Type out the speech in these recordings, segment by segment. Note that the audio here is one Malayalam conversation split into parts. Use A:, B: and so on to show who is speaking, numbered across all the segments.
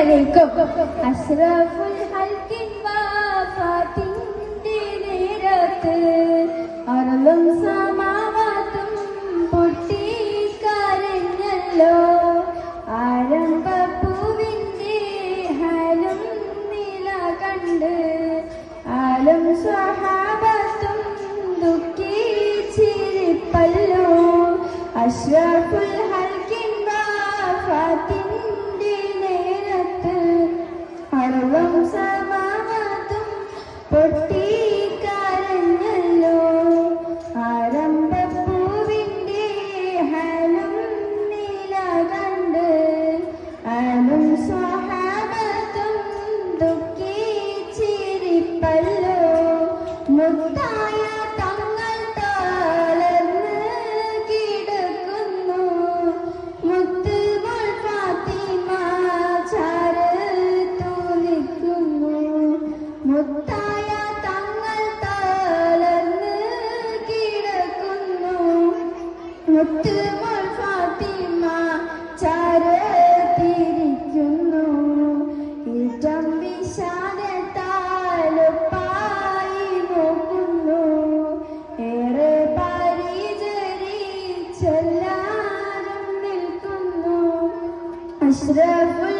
A: അലൈക്കും അഷ്റഫുൽ ഹൽക്കിൻ വാഫാത്തിന്റെ നേരത്ത് അറുളും സമാവാത്തും പൊട്ടിക്കരഞ്ഞല്ലോ. ആരംഭപ്പൂവിന്റെ ഹലും നില കണ്ട് ആലും സ്വഹാബത്തും ദുഃഖിച്ചിരിപ്പല്ലോ. അഷ്റഫുൽ ഹൽക്കിൻ മുത്തായ തങ്ങൾ തളർന്ന് കിടക്കുന്നു. മുത്തുമോൾ ഫാത്തിമ ചാരത്തു നിൽക്കുന്നു. മുത്തായ തങ്ങൾ തളർന്ന് കിടക്കുന്നു. ഫാത്തിമ അഷ്റഫുൽ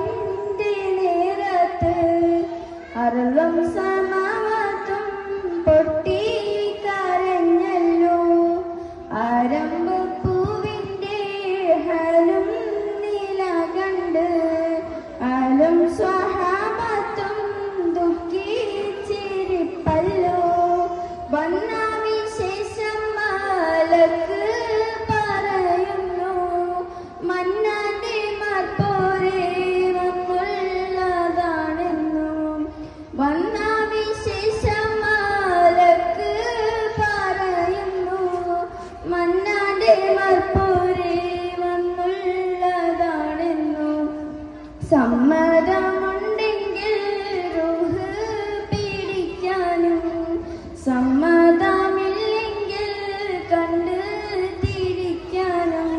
A: Aralum sa സമ്മതമുണ്ടെങ്കിൽ റുഹ് പിടിക്കാനും സമ്മതമില്ലെങ്കിൽ കണ്ട് തിരിക്കാനും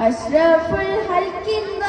A: അഷ്റഫുൽ ഹൽക്കിന്ന